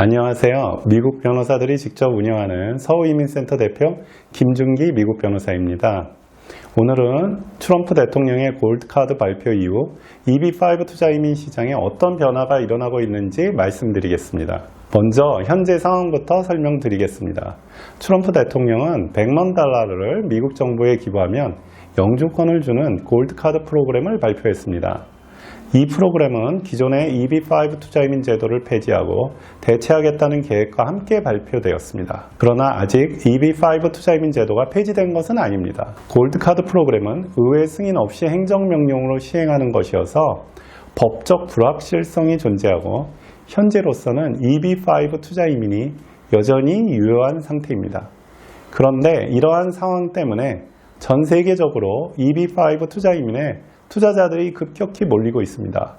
안녕하세요. 미국 변호사들이 직접 운영하는 서울이민센터 대표 김준기 미국 변호사입니다. 오늘은 트럼프 대통령의 골드카드 발표 이후 EB5 투자 이민 시장에 어떤 변화가 일어나고 있는지 말씀드리겠습니다. 먼저 현재 상황부터 설명드리겠습니다. 트럼프 대통령은 100만 달러를 미국 정부에 기부하면 영주권을 주는 골드카드 프로그램을 발표했습니다. 이 프로그램은 기존의 EB5 투자이민 제도를 폐지하고 대체하겠다는 계획과 함께 발표되었습니다. 그러나 아직 EB5 투자이민 제도가 폐지된 것은 아닙니다. 골드카드 프로그램은 의회 승인 없이 행정명령으로 시행하는 것이어서 법적 불확실성이 존재하고 현재로서는 EB5 투자이민이 여전히 유효한 상태입니다. 그런데 이러한 상황 때문에 전 세계적으로 EB5 투자이민에 투자자들이 급격히 몰리고 있습니다.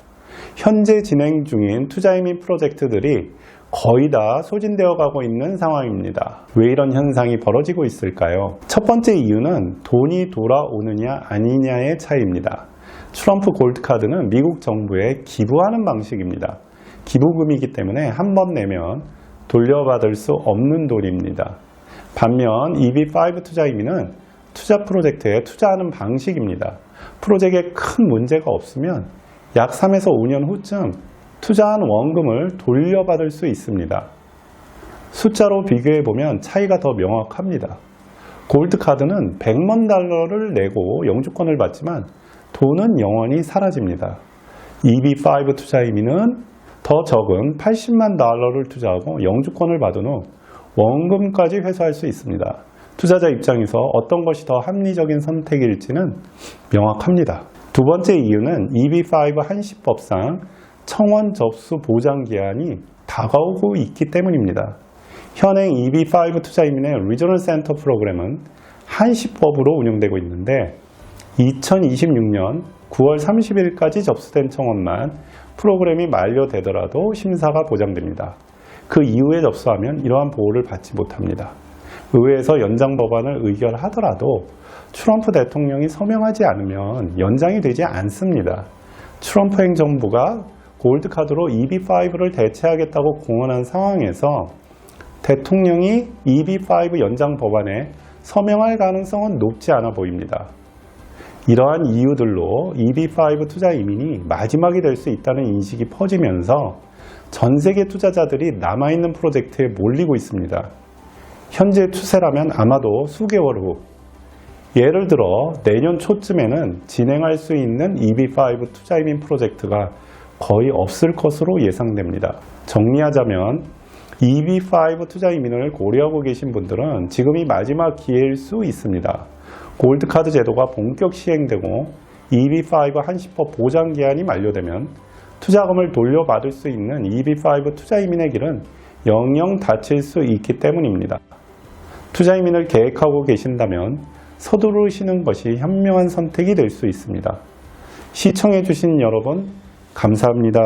현재 진행 중인 투자 이민 프로젝트들이 거의 다 소진되어 가고 있는 상황입니다. 왜 이런 현상이 벌어지고 있을까요? 첫 번째 이유는 돈이 돌아오느냐 아니냐의 차이입니다. 트럼프 골드카드는 미국 정부에 기부하는 방식입니다. 기부금이기 때문에 한 번 내면 돌려받을 수 없는 돈입니다. 반면 EB5 투자이민은 투자 프로젝트에 투자하는 방식입니다. 프로젝트에 큰 문제가 없으면 약 3에서 5년 후쯤 투자한 원금을 돌려받을 수 있습니다. 숫자로 비교해 보면 차이가 더 명확합니다. 골드카드는 100만 달러를 내고 영주권을 받지만 돈은 영원히 사라집니다. EB5 투자이민은 더 적은 80만 달러를 투자하고 영주권을 받은 후 원금까지 회수할 수 있습니다. 투자자 입장에서 어떤 것이 더 합리적인 선택일지는 명확합니다. 두 번째 이유는 EB5 한시법상 청원 접수 보장 기한이 다가오고 있기 때문입니다. 현행 EB5 투자이민의 리저널 센터 프로그램은 한시법으로 운영되고 있는데 2026년 9월 30일까지 접수된 청원만 프로그램이 만료되더라도 심사가 보장됩니다. 그 이후에 접수하면 이러한 보호를 받지 못합니다. 의회에서 연장 법안을 의결하더라도 트럼프 대통령이 서명하지 않으면 연장이 되지 않습니다. 트럼프 행정부가 골드카드로 EB5를 대체하겠다고 공언한 상황에서 대통령이 EB5 연장 법안에 서명할 가능성은 높지 않아 보입니다. 이러한 이유들로 EB5 투자 이민이 마지막이 될 수 있다는 인식이 퍼지면서 전 세계 투자자들이 남아있는 프로젝트에 몰리고 있습니다. 현재 추세라면 아마도 수개월 후, 예를 들어 내년 초쯤에는 진행할 수 있는 EB5 투자이민 프로젝트가 거의 없을 것으로 예상됩니다. 정리하자면 EB5 투자이민을 고려하고 계신 분들은 지금이 마지막 기회일 수 있습니다. 골드카드 제도가 본격 시행되고 EB5 한시법 보장 기한이 만료되면 투자금을 돌려받을 수 있는 EB5 투자이민의 길은 영영 닫힐 수 있기 때문입니다. 투자 이민을 계획하고 계신다면 서두르시는 것이 현명한 선택이 될 수 있습니다. 시청해주신 여러분, 감사합니다.